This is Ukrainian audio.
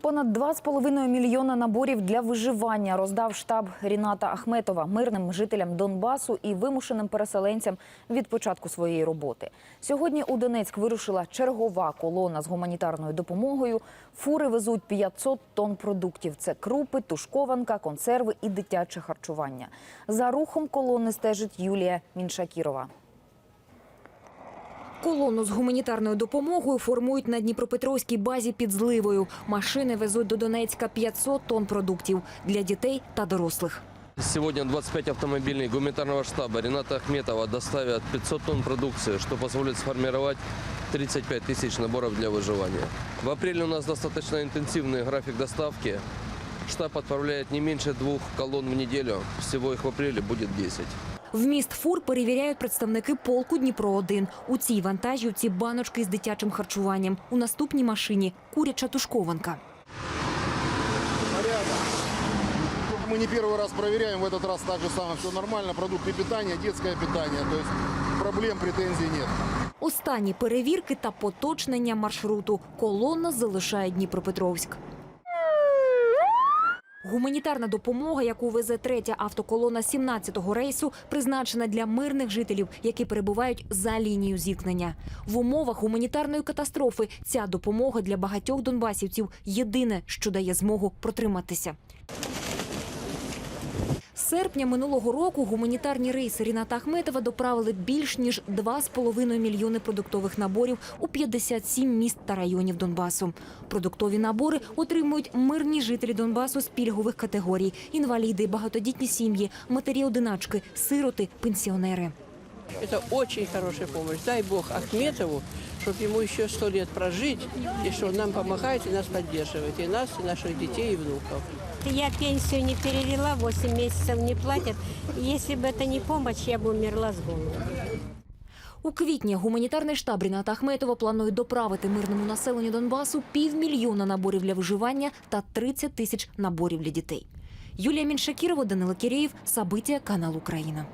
Понад 2,5 мільйона наборів для виживання роздав штаб Ріната Ахметова мирним жителям Донбасу і вимушеним переселенцям від початку своєї роботи. Сьогодні у Донецьк вирушила чергова колона з гуманітарною допомогою. Фури везуть 500 тонн продуктів. Це крупи, тушкованка, консерви і дитяче харчування. За рухом колони стежить Юлія Міншакірова. Колону з гуманітарною допомогою формують на Дніпропетровській базі під зливою. Машини везуть до Донецька 500 тонн продуктів для дітей та дорослих. Сегодня 25 автомобилей гуманитарного штаба Рената Ахметова доставят 500 тонн продукции, что позволит сформировать 35 тысяч наборов для выживания. В апреле у нас достаточно интенсивный график доставки. Штаб отправляет не меньше двух колонн в неделю. Всего их в апреле будет 10. Вміст фур перевіряють представники полку Дніпро-1. У цій вантажівці баночки з дитячим харчуванням. У наступній машині куряча тушкованка. Мы не первый раз проверяем, в этот раз так же самое все нормально. Продукты питания, детское питание. То есть проблем, претензий нет. Останні перевірки та поточнення маршруту. Колона залишає Дніпропетровськ. Гуманітарна допомога, яку везе третя автоколона 17-го рейсу, призначена для мирних жителів, які перебувають за лінією зіткнення. В умовах гуманітарної катастрофи ця допомога для багатьох донбасівців єдине, що дає змогу протриматися. Серпня минулого року гуманітарні рейси Ріната Ахметова доправили більш ніж 2,5 мільйони продуктових наборів у 57 міст та районів Донбасу. Продуктові набори отримують мирні жителі Донбасу з пільгових категорій: інваліди, багатодітні сім'ї, матері-одиначки, сироти, пенсіонери. Это очень хорошая помощь. Дай Бог Ахметову, чтобы ему еще сто лет прожить, и что он нам помогает и нас поддерживает, и нас, и наших детей, и внуков. Я пенсию не перевела, 8 месяцев не платят. Если бы это не помощь, я бы умерла с голоду. У квітні гуманітарний штаб Ріната Ахметова планує доправити мирному населенню Донбасу півмільйона наборів для виживання та 30 тисяч наборів для дітей. Юлія Міншакірова, Данила Кірєєв, Сабиття, канал Україна.